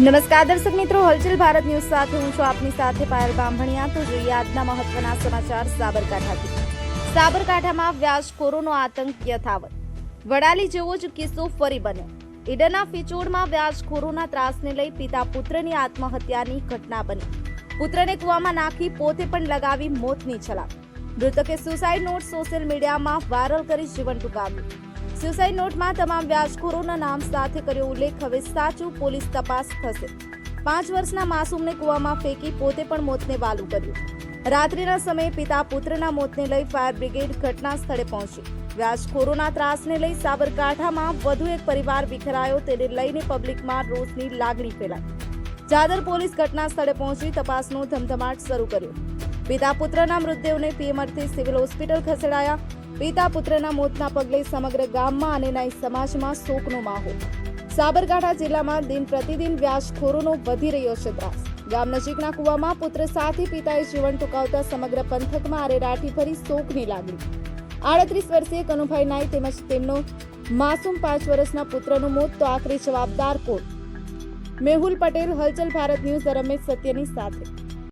નમસ્કાર દર્શક મિત્રો, હલચલ ભારત ન્યૂઝ સાથે હું છું આપની સાથે પાયલ બામણિયા તો જોઈએ આજના મહત્વના સમાચાર સાબરકાંઠાથી. સાબરકાંઠામાં વ્યાજખોરોનો આતંક યથાવત. વડાલી જેવો જ કિસ્સો ફરી બન્યો. ઈડરના ફિચોડમાં વ્યાજખોરોના ત્રાસને લઈ પિતા પુત્રની આત્મહત્યાની ઘટના બની. પુત્રને કૂવામાં નાખી પોતે પણ લગાવી મોતની છલાંગ. મૃતકે સુસાઇડ નોટ સોશિયલ મીડિયામાં વાયરલ કરી જીવન ટૂંકાવ્યું સુસાઇડ નોટમાં તમામ વ્યાજખોરોના નામ સાથે કર્યો ઉલ્લેખ. હવે સાચું પોલીસ તપાસ થશે. પાંચ વર્ષના માસૂમને કૂવામાં ફેંકી પોતે પણ મોતને વાલું કર્યું. રાત્રિના સમયે પિતા પુત્રના મોતને લઈ ફાયર બ્રિગેડ ઘટના સ્થળે પહોંચી. વ્યાજખોરોના ત્રાસને લઈ સાબરકાંઠામાં વધુ એક પરિવાર વિખરાયો. તેને લઈને પબ્લિકમાં રોષની લાગણી ફેલાઈ. જાદર પોલીસ ઘટના સ્થળે પહોંચી તપાસનો ધમધમાટ શરૂ કર્યો. પિતા પુત્રના મૃતદેહને પીએમઆરથી સિવિલ હોસ્પિટલ ખસેડાયા. પિતા પુત્રના મોતના પગલે સમગ્ર ગામમાં અને નાઈ સમાજમાં શોકનો માહોલ. સાબરકાંઠા જિલ્લામાં દિન પ્રતિદિન વ્યાજખોરોનો વધી રહ્યો છે ત્રાસ. ગામ નજીકના કુવામાં પુત્ર સાથે પિતાએ જીવન ટૂંકાવતા સમગ્ર પંથકમાં આરેરાટી ફરી શોકની લાગણી. આડત્રીસ વર્ષીય કનુભાઈ નાઈ તેમજ તેમનો માસૂમ પાંચ વર્ષના પુત્રનું મોત તો આખરી જવાબદાર કોણ? મેહુલ પટેલ, હલચલ ભારત ન્યૂઝ, રમેશ સત્યની સાથે.